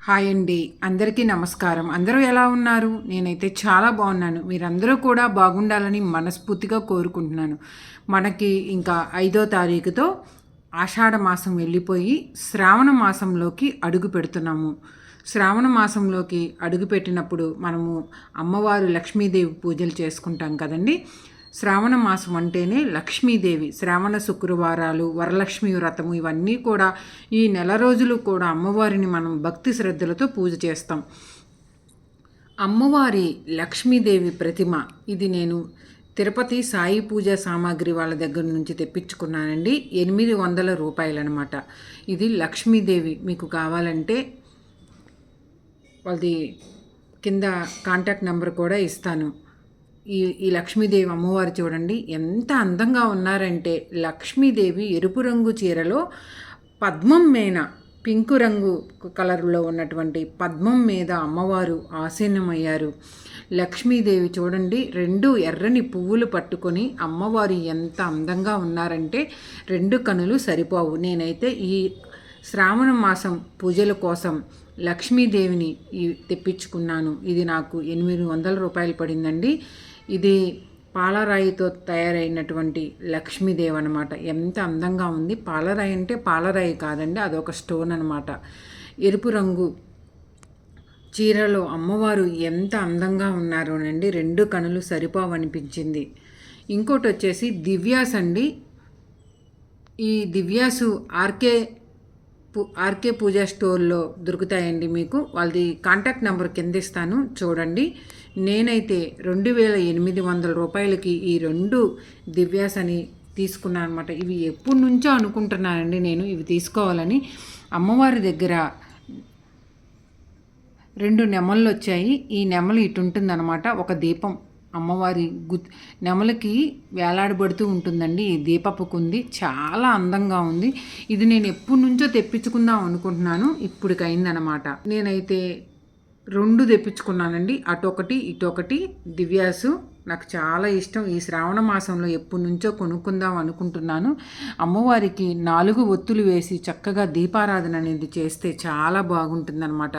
Hi అండి. అందరికీ నమస్కారం. అందరూ ఎలా ఉన్నారు? నేనైతే చాలా బాగున్నాను. మీరందరూ కూడా బాగుండాలని మనస్ఫూర్తిగా కోరుకుంటున్నాను. మనకి ఇంకా ఐదో తారీఖుతో ఆషాఢ మాసం వెళ్ళిపోయి శ్రావణ మాసంలోకి అడుగు పెడుతున్నాము. శ్రావణ మాసంలోకి అడుగు పెట్టినప్పుడు మనము అమ్మవారు లక్ష్మీదేవి పూజలు చేసుకుంటాం కదండి. శ్రావణ మాసం అంటేనే లక్ష్మీదేవి శ్రావణ శుక్రవారాలు వరలక్ష్మి వ్రతము ఇవన్నీ కూడా ఈ నెల రోజులు కూడా అమ్మవారిని మనం భక్తి శ్రద్ధలతో పూజ చేస్తాం. అమ్మవారి లక్ష్మీదేవి ప్రతిమ ఇది నేను తిరుపతి సాయి పూజ సామాగ్రి వాళ్ళ దగ్గర నుంచి తెప్పించుకున్నానండి. ఎనిమిది వందల రూపాయలు అనమాట ఇది లక్ష్మీదేవి మీకు కావాలంటే వాళ్ళది కింద కాంటాక్ట్ నెంబర్ కూడా ఇస్తాను. ఈ ఈ లక్ష్మీదేవి అమ్మవారు చూడండి ఎంత అందంగా ఉన్నారంటే లక్ష్మీదేవి ఎరుపు రంగు చీరలో పద్మం మేన పింకు రంగు కలర్లో ఉన్నటువంటి పద్మం మీద అమ్మవారు ఆసీనమయ్యారు. లక్ష్మీదేవి చూడండి రెండు ఎర్రని పువ్వులు పట్టుకొని అమ్మవారు ఎంత అందంగా ఉన్నారంటే రెండు కనులు సరిపోవు. నేనైతే ఈ శ్రావణ మాసం పూజల కోసం లక్ష్మీదేవిని ఈ తెప్పించుకున్నాను. ఇది నాకు ఎనిమిది వందల రూపాయలు పడిందండి. ఇది పాలరాయితో తయారైనటువంటి లక్ష్మీదేవి అనమాట ఎంత అందంగా ఉంది. పాలరాయి అంటే పాలరాయి కాదండి అదొక స్టోన్ అనమాట ఎరుపు రంగు చీరలో అమ్మవారు ఎంత అందంగా ఉన్నారోనండి. రెండు కనులు సరిపోవనిపించింది. ఇంకోటి వచ్చేసి దివ్యాస్ అండి. ఈ దివ్యాసు ఆర్కే ఆర్కే పూజా స్టోర్లో దొరుకుతాయండి మీకు. వాళ్ళది కాంటాక్ట్ నెంబర్ కింద ఇస్తాను. చూడండి. నేనైతే రెండు వేల ఎనిమిది వందల రూపాయలకి ఈ రెండు దివ్యాస్ అని తీసుకున్నాను అనమాట ఇవి ఎప్పటి నుంచో అనుకుంటున్నానండి నేను ఇవి తీసుకోవాలని. అమ్మవారి దగ్గర రెండు నెమళ్ళు వచ్చాయి. ఈ నెమలు ఇటు ఉంటుందన్నమాట. ఒక దీపం అమ్మవారి గు నెమలకి వేలాడబడుతూ ఉంటుందండి. ఈ దీపపు కుంది చాలా అందంగా ఉంది. ఇది నేను ఎప్పటి నుంచో తెప్పించుకుందాం అనుకుంటున్నాను. ఇప్పటికైందనమాట నేనైతే రెండు తెప్పించుకున్నానండి. అటొకటి ఇటొకటి దివ్యాసు నాకు చాలా ఇష్టం. ఈ శ్రావణ మాసంలో ఎప్పటి నుంచో కొనుక్కుందాం అనుకుంటున్నాను. అమ్మవారికి నాలుగు ఒత్తులు వేసి చక్కగా దీపారాధన అనేది చేస్తే చాలా బాగుంటుందన్నమాట.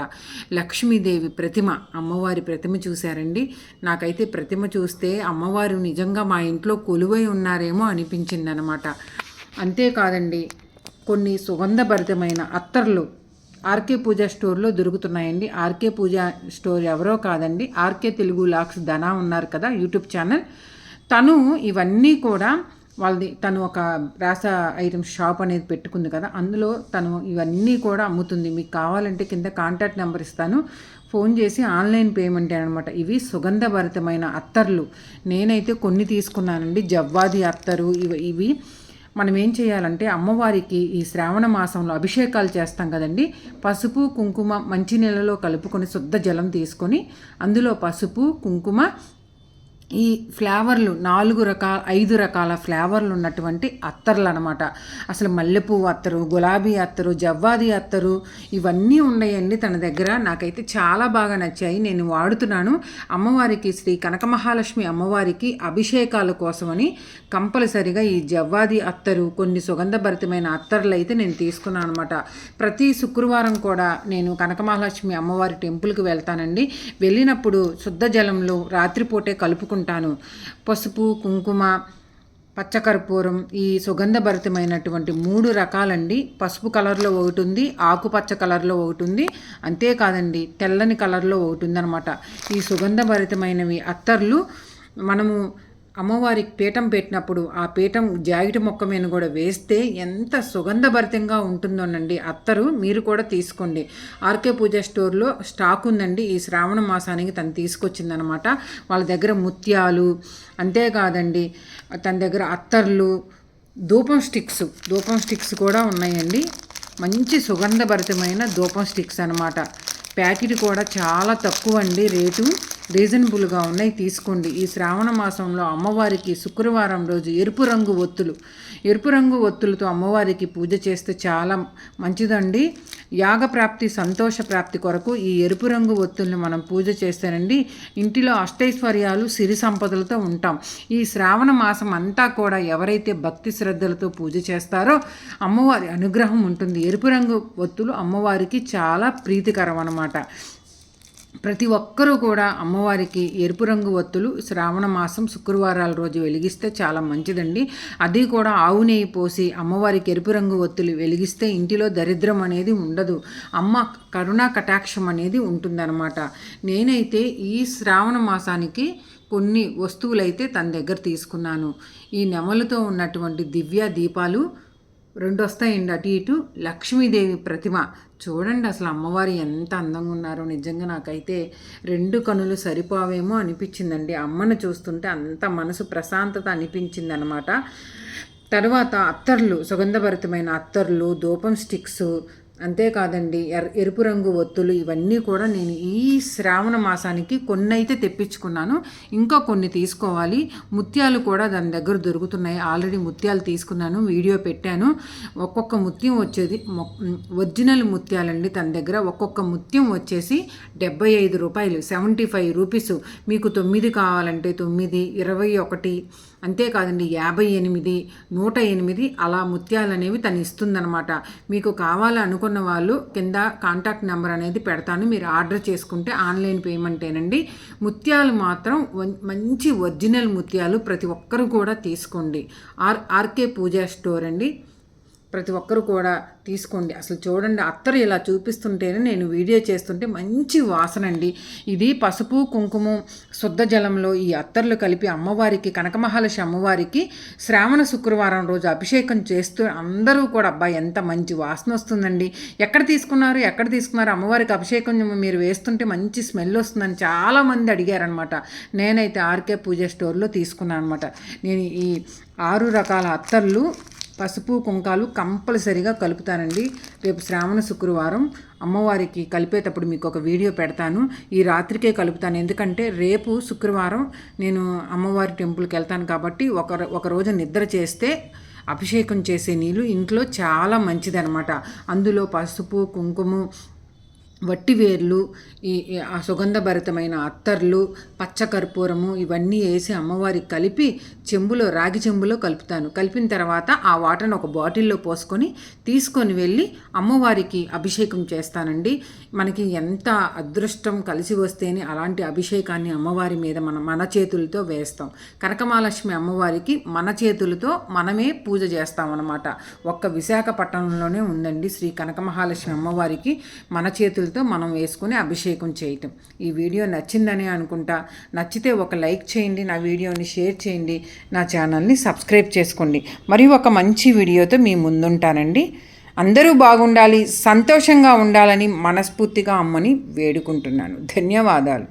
లక్ష్మీదేవి ప్రతిమ అమ్మవారి ప్రతిమ చూశారండి. నాకైతే ప్రతిమ చూస్తే అమ్మవారు నిజంగా మా ఇంట్లో కొలువై ఉన్నారేమో అనిపించిందనమాట అంతేకాదండి కొన్ని సుగంధభరితమైన అత్తర్లు ఆర్కే పూజ స్టోర్లో దొరుకుతున్నాయండి. ఆర్కే పూజ స్టోర్ ఎవరో కాదండి. ఆర్కే తెలుగు లాక్స్ ధనా ఉన్నారు కదా యూట్యూబ్ ఛానల్. తను ఇవన్నీ కూడా వాళ్ళది తను ఒక రాస ఐటమ్స్ షాప్ అనేది పెట్టుకుంది కదా అందులో తను ఇవన్నీ కూడా అమ్ముతుంది. మీకు కావాలంటే కింద కాంటాక్ట్ నెంబర్ ఇస్తాను. ఫోన్ చేసి ఆన్లైన్ పేమెంట్ అనమాట. ఇవి సుగంధభరితమైన అత్తర్లు. నేనైతే కొన్ని తీసుకున్నానండి. జవ్వాది అత్తరు ఇవి ఇవి మనం ఏం చేయాలంటే అమ్మవారికి ఈ శ్రావణ మాసంలో అభిషేకాలు చేస్తాం కదండి. పసుపు కుంకుమ మంచి నీళ్ళలో కలుపుకొని శుద్ధ జలం తీసుకొని అందులో పసుపు కుంకుమ ఈ ఫ్లేవర్లు నాలుగు రకాల ఐదు రకాల ఫ్లేవర్లు ఉన్నటువంటి అత్తర్లు అనమాట అసలు మల్లెపువ్వు అత్తరు గులాబీ అత్తరు జవ్వాది అత్తరు ఇవన్నీ ఉన్నాయండి తన దగ్గర. నాకైతే చాలా బాగా నచ్చాయి. నేను వాడుతున్నాను. అమ్మవారికి శ్రీ కనకమహాలక్ష్మి అమ్మవారికి అభిషేకాల కోసమని కంపల్సరిగా ఈ జవ్వాది అత్తరు కొన్ని సుగంధభరితమైన అత్తర్లు అయితే నేను తీసుకున్నాను అనమాట ప్రతి శుక్రవారం కూడా నేను కనకమహాలక్ష్మి అమ్మవారి టెంపుల్కి వెళ్తానండి. వెళ్ళినప్పుడు శుద్ధ జలంలో రాత్రిపూటే కలుపుకుంటాను ఉంటాను. పసుపు కుంకుమ పచ్చకర్పూరం ఈ సుగంధభరితమైనటువంటి మూడు రకాలండి. పసుపు కలర్లో ఒకటి ఉంది ఆకుపచ్చ కలర్లో ఒకటి ఉంది. అంతేకాదండి తెల్లని కలర్లో ఒకటి ఉందనమాట ఈ సుగంధభరితమైనవి అత్తర్లు మనము అమ్మవారికి పీఠం పెట్టినప్పుడు ఆ పీఠం జాగిటి మొక్క మీద కూడా వేస్తే ఎంత సుగంధభరితంగా ఉంటుందోనండి. అత్తరు మీరు కూడా తీసుకోండి. ఆర్కే పూజ స్టోర్లో స్టాక్ ఉందండి. ఈ శ్రావణ మాసానికి తను తీసుకొచ్చిందనమాట. వాళ్ళ దగ్గర ముత్యాలు అంతేకాదండి తన దగ్గర అత్తర్లు ధూపం స్టిక్స్ ధూపం స్టిక్స్ కూడా ఉన్నాయండి. మంచి సుగంధభరితమైన ధూపం స్టిక్స్ అనమాట. ప్యాకెట్ కూడా చాలా తక్కువ అండి రేటు. రీజనబుల్గా ఉన్నాయి. తీసుకోండి. ఈ శ్రావణ మాసంలో అమ్మవారికి శుక్రవారం రోజు ఎరుపు రంగు ఒత్తులు. ఎరుపు రంగు ఒత్తులతో అమ్మవారికి పూజ చేస్తే చాలా మంచిదండి. యాగ ప్రాప్తి సంతోష ప్రాప్తి కొరకు ఈ ఎరుపు రంగు ఒత్తుల్ని మనం పూజ చేస్తేనండి ఇంటిలో అష్టైశ్వర్యాలు సిరి సంపదలతో ఉంటాం. ఈ శ్రావణ మాసం అంతా కూడా ఎవరైతే భక్తి శ్రద్ధలతో పూజ చేస్తారో అమ్మవారి అనుగ్రహం ఉంటుంది. ఎరుపు రంగు ఒత్తులు అమ్మవారికి చాలా ప్రీతికరం అన్నమాట ప్రతి ఒక్కరూ కూడా అమ్మవారికి ఎరుపు రంగు ఒత్తులు శ్రావణ మాసం శుక్రవారాల రోజు వెలిగిస్తే చాలా మంచిదండి. అది కూడా ఆవు నెయ్యి పోసి అమ్మవారికి ఎరుపు రంగు ఒత్తులు వెలిగిస్తే ఇంటిలో దరిద్రం అనేది ఉండదు. అమ్మ కరుణా కటాక్షం అనేది ఉంటుందన్నమాట. నేనైతే ఈ శ్రావణ మాసానికి కొన్ని వస్తువులైతే తన దగ్గర తీసుకున్నాను. ఈ నెమలతో ఉన్నటువంటి దివ్య దీపాలు రెండు వస్తాయండి అటు ఇటు. లక్ష్మీదేవి ప్రతిమ చూడండి అసలు అమ్మవారు ఎంత అందంగా ఉన్నారో. నిజంగా నాకైతే రెండు కనులు సరిపోవేమో అనిపించిందండి. అమ్మను చూస్తుంటే అంత మనసు ప్రశాంతత అనిపించింది అనమాట తర్వాత అత్తర్లు సుగంధభరితమైన అత్తర్లు దూపం స్టిక్స్ అంతేకాదండి ఎర్ ఎరుపు రంగు ఒత్తులు ఇవన్నీ కూడా నేను ఈ శ్రావణ మాసానికి కొన్ని అయితే తెప్పించుకున్నాను. ఇంకా కొన్ని తీసుకోవాలి. ముత్యాలు కూడా దాని దగ్గర దొరుకుతున్నాయి. ఆల్రెడీ ముత్యాలు తీసుకున్నాను వీడియో పెట్టాను. ఒక్కొక్క ముత్యం వచ్చేది ఒరిజినల్ ముత్యాలండి తన దగ్గర. ఒక్కొక్క ముత్యం వచ్చేసి డెబ్బై ఐదు రూపాయలు సెవెంటీ ఫైవ్ రూపీస్. మీకు తొమ్మిది కావాలంటే తొమ్మిది ఇరవై ఒకటి అంతేకాదండి యాభై ఎనిమిది నూట ఎనిమిది అలా ముత్యాలు అనేవి తను ఇస్తుందనమాట మీకు కావాలనుకున్న వాళ్ళు కింద కాంటాక్ట్ నెంబర్ అనేది పెడతాను. మీరు ఆర్డర్ చేసుకుంటే ఆన్లైన్ పేమెంటేనండి ముత్యాలు మాత్రం మంచి ఒరిజినల్ ముత్యాలు ప్రతి ఒక్కరు కూడా తీసుకోండి. ఆర్ ఆర్కే పూజా స్టోర్ అండి. ప్రతి ఒక్కరు కూడా తీసుకోండి. అసలు చూడండి అత్తరు ఇలా చూపిస్తుంటేనే నేను వీడియో చేస్తుంటే మంచి వాసన అండి. ఇది పసుపు కుంకుమ శుద్ధ జలంలో ఈ అత్తర్లు కలిపి అమ్మవారికి కనకమహాలక్ష్మి అమ్మవారికి శ్రావణ శుక్రవారం రోజు అభిషేకం చేస్తూ అందరూ కూడా అబ్బాయి ఎంత మంచి వాసన వస్తుందండి. ఎక్కడ తీసుకున్నారు ఎక్కడ తీసుకున్నారు అమ్మవారికి అభిషేకం మీరు వేస్తుంటే మంచి స్మెల్ వస్తుందని చాలామంది అడిగారనమాట నేనైతే ఆర్కే పూజ స్టోర్లో తీసుకున్నాను అనమాట నేను ఈ ఆరు రకాల అత్తర్లు పసుపు కుంకాలు కంపల్సరిగా కలుపుతానండి. రేపు శ్రావణ శుక్రవారం అమ్మవారికి కలిపేటప్పుడు మీకు ఒక వీడియో పెడతాను. ఈ రాత్రికే కలుపుతాను. ఎందుకంటే రేపు శుక్రవారం నేను అమ్మవారి టెంపుల్కి వెళ్తాను కాబట్టి ఒక ఒక రోజు నిద్ర చేస్తే అభిషేకం చేసే నీళ్ళు ఇంట్లో చాలా మంచిదనమాట అందులో పసుపు కుంకుమ వట్టివేర్లు ఈ సుగంధభరితమైన అత్తర్లు పచ్చకర్పూరము ఇవన్నీ వేసి అమ్మవారికి కలిపి చెంబులో రాగి చెంబులో కలుపుతాను. కలిపిన తర్వాత ఆ వాటర్ని ఒక బాటిల్లో పోసుకొని తీసుకొని వెళ్ళి అమ్మవారికి అభిషేకం చేస్తానండి. మనకి ఎంత అదృష్టం కలిసి వస్తేనే అలాంటి అభిషేకాన్ని అమ్మవారి మీద మన మన చేతులతో వేస్తాం. కనకమాలక్ష్మి అమ్మవారికి మన చేతులతో మనమే పూజ చేస్తామన్నమాట. ఒక్క విశాఖపట్నంలోనే ఉందండి శ్రీ కనకమహాలక్ష్మి అమ్మవారికి మన చేతులు చేతులతో మనం వేసుకుని అభిషేకం చేయటం. ఈ వీడియో నచ్చిందని అనుకుంటా. నచ్చితే ఒక లైక్ చేయండి నా వీడియోని షేర్ చేయండి నా ఛానల్ని సబ్స్క్రైబ్ చేసుకోండి. మరియు ఒక మంచి వీడియోతో మీ ముందుంటానండి. అందరూ బాగుండాలి సంతోషంగా ఉండాలని మనస్ఫూర్తిగా అమ్మని వేడుకుంటున్నాను. ధన్యవాదాలు.